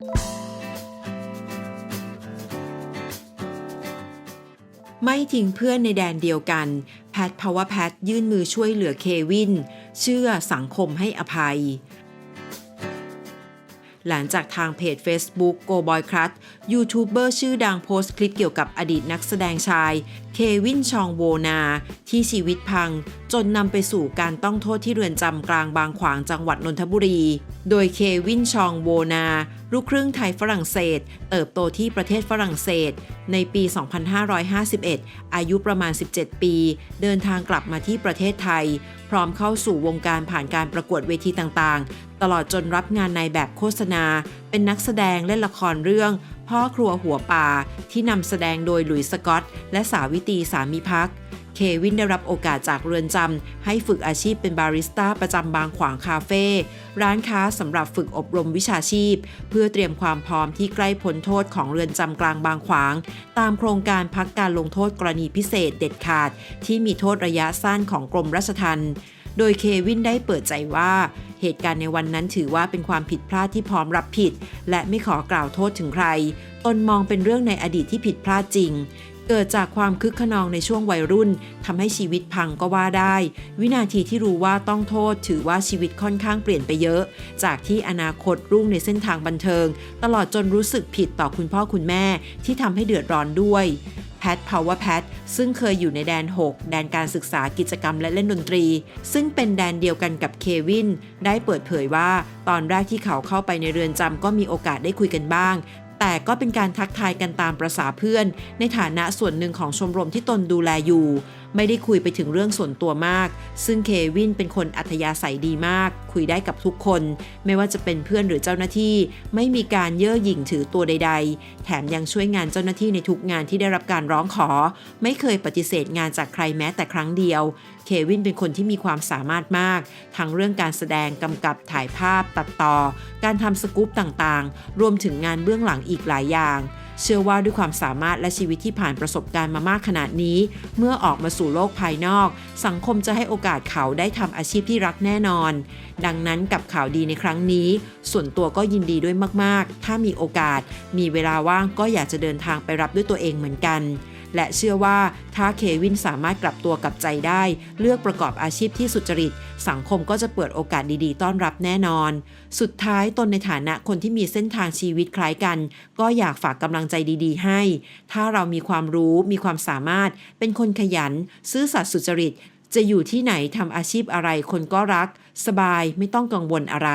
ไม่ทิ้งเพื่อนในแดนเดียวกัน แพทพาวเวอร์แพทยื่นมือช่วยเหลือเควิน เชื่อสังคมให้อภัย หลังจากทางเพจ Facebook Go Boy c r u s ยูทูบเบอร์ชื่อดังโพสต์คลิปเกี่ยวกับอดีตนักแสดงชาย เควินชองโวนา ที่ชีวิตพัง จนนำไปสู่การต้องโทษที่เรือนจำกลางบางขวางจังหวัดนนทบุรี โดยเควินชองโวนา ลูกครึ่งไทยฝรั่งเศส เติบโตที่ประเทศฝรั่งเศส ในปี 2551 อายุประมาณ 17 ปี เดินทางกลับมาที่ประเทศไทย พร้อมเข้าสู่วงการผ่านการประกวดเวทีต่างๆ ตลอดจนรับงานในแบบโฆษณา เป็นนักแสดงเล่นละครเรื่องพ่อครัวหัวป่าที่นำแสดงโดยหลุยส์สกอต และสาวิตรีสามิพักษ เควินได้รับโอกาสจากเรือนจำให้ฝึกอาชีพเป็นบาริสต้าประจำบางขวางคาเฟ่ร้านค้าสำหรับฝึกอบรมวิชาชีพ เพื่อเตรียมความพร้อมที่ใกล้พ้นโทษของเรือนจำกลางบางขวาง ตามโครงการพักการลงโทษกรณีพิเศษเด็ดขาด ที่มีโทษระยะสั้นของกรมราชทัณฑ์โดยเควินได้เปิดใจว่าเหตุการณ์ในวันนั้นถือว่าเป็นความผิดพลาดที่พร้อมรับผิด และไม่ขอกล่าวโทษถึงใคร ตนมองเป็นเรื่องในอดีตที่ผิดพลาดจริง เกิดจากความคึกขนองในช่วงวัยรุ่นทำให้ชีวิตพังก็ว่าได้ วินาทีที่รู้ว่าต้องโทษ ถือว่าชีวิตค่อนข้างเปลี่ยนไปเยอะ จากที่อนาคตรุ่งในเส้นทางบันเทิง ตลอดจนรู้สึกผิดต่อคุณพ่อคุณแม่ที่ทำให้เดือดร้อนด้วยแพทพาวเวอร์แพทซึ่งเคยอยู่ในแดน 6 แดนการศึกษากิจกรรมและเล่นดนตรี ซึ่งเป็นแดนเดียวกันกับเควิน ได้เปิดเผยว่า ตอนแรกที่เขาเข้าไปในเรือนจำก็มีโอกาสได้คุยกันบ้าง แต่ก็เป็นการทักทายกันตามประษาเพื่อน ในฐานะส่วนหนึ่งของชมรมที่ตนดูแลอยู่ ไม่ได้คุยไปถึงเรื่องส่วนตัวมาก ซึ่งเควินเป็นคนอัธยาศัยดีมาก คุยได้กับทุกคน ไม่ว่าจะเป็นเพื่อนหรือเจ้าหน้าที่ ไม่มีการเย่อหยิ่งถือตัวใด ๆ แถมยังช่วยงานเจ้าหน้าที่ในทุกงานที่ได้รับการร้องขอ ไม่เคยปฏิเสธงานจากใครแม้แต่ครั้งเดียว เควินเป็นคนที่มีความสามารถมาก ทั้งเรื่องการแสดงกำกับถ่ายภาพตัดต่อ การทำสกู๊ปต่างๆ รวมถึงงานเบื้องหลังอีกหลายอย่าง เชื่อว่าด้วยความสามารถและชีวิตที่ผ่านประสบการณ์มามากขนาดนี้ เมื่อออกมาสู่โลกภายนอก สังคมจะให้โอกาสเขาได้ทำอาชีพที่รักแน่นอน ดังนั้นกับข่าวดีในครั้งนี้ ส่วนตัวก็ยินดีด้วยมาก ๆ ถ้ามีโอกาส มีเวลาว่างก็อยากจะเดินทางไปรับด้วยตัวเองเหมือนกัน และเชื่อว่าถ้าเควินสามารถกลับตัวกลับใจได้ เลือกประกอบอาชีพที่สุจริต สังคมก็จะเปิดโอกาสดีๆ ต้อนรับแน่นอน สุดท้ายตนในฐานะคนที่มีเส้นทางชีวิตคล้ายกัน ก็อยากฝากกำลังใจดีๆ ให้ ถ้าเรามีความรู้มีความสามารถ เป็นคนขยัน ซื่อสัตย์สุจริต จะอยู่ที่ไหนทำอาชีพอะไรคนก็รัก สบายไม่ต้องกังวลอะไร